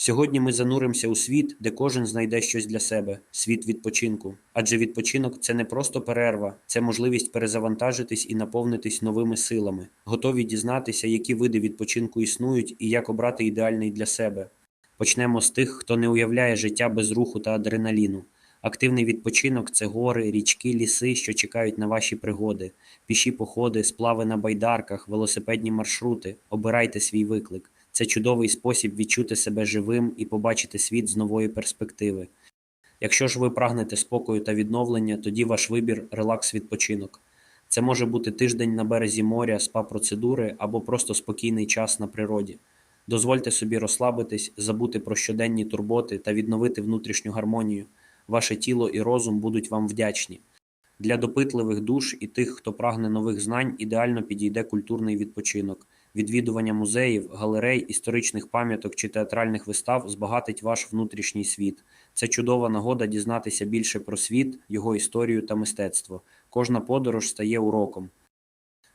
Сьогодні ми зануримося у світ, де кожен знайде щось для себе світ відпочинку. Адже відпочинок це не просто перерва, це можливість перезавантажитись і наповнитись новими силами, готові дізнатися, які види відпочинку існують і як обрати ідеальний для себе. Почнемо з тих, хто не уявляє життя без руху та адреналіну. Активний відпочинок це гори, річки, ліси, що чекають на ваші пригоди, піші походи, сплави на байдарках, велосипедні маршрути. Обирайте свій виклик. Це чудовий спосіб відчути себе живим і побачити світ з нової перспективи. Якщо ж ви прагнете спокою та відновлення, тоді ваш вибір релакс-відпочинок. Це може бути тиждень на березі моря, спа-процедури або просто спокійний час на природі. Дозвольте собі розслабитись, забути про щоденні турботи та відновити внутрішню гармонію. Ваше тіло і розум будуть вам вдячні. Для допитливих душ і тих, хто прагне нових знань, ідеально підійде культурний відпочинок. Відвідування музеїв, галерей, історичних пам'яток чи театральних вистав збагатить ваш внутрішній світ. Це чудова нагода дізнатися більше про світ, його історію та мистецтво. Кожна подорож стає уроком.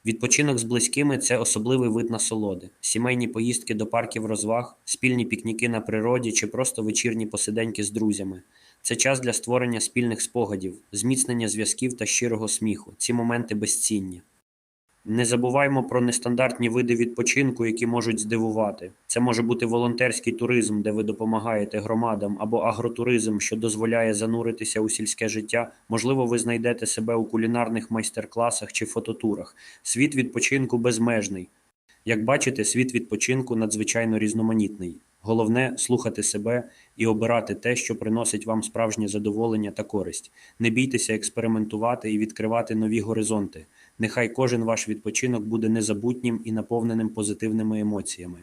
Відпочинок з близькими це особливий вид насолоди. Сімейні поїздки до парків розваг, спільні пікніки на природі чи просто вечірні посиденьки з друзями. Це час для створення спільних спогадів, зміцнення зв'язків та щирого сміху. Ці моменти безцінні. Не забуваймо про нестандартні види відпочинку, які можуть здивувати. Це може бути волонтерський туризм, де ви допомагаєте громадам, або агротуризм, що дозволяє зануритися у сільське життя. Можливо, ви знайдете себе у кулінарних майстер-класах чи фототурах. Світ відпочинку безмежний. Як бачите, світ відпочинку надзвичайно різноманітний. Головне слухати себе і обирати те, що приносить вам справжнє задоволення та користь. Не бійтеся експериментувати і відкривати нові горизонти. Нехай кожен ваш відпочинок буде незабутнім і наповненим позитивними емоціями.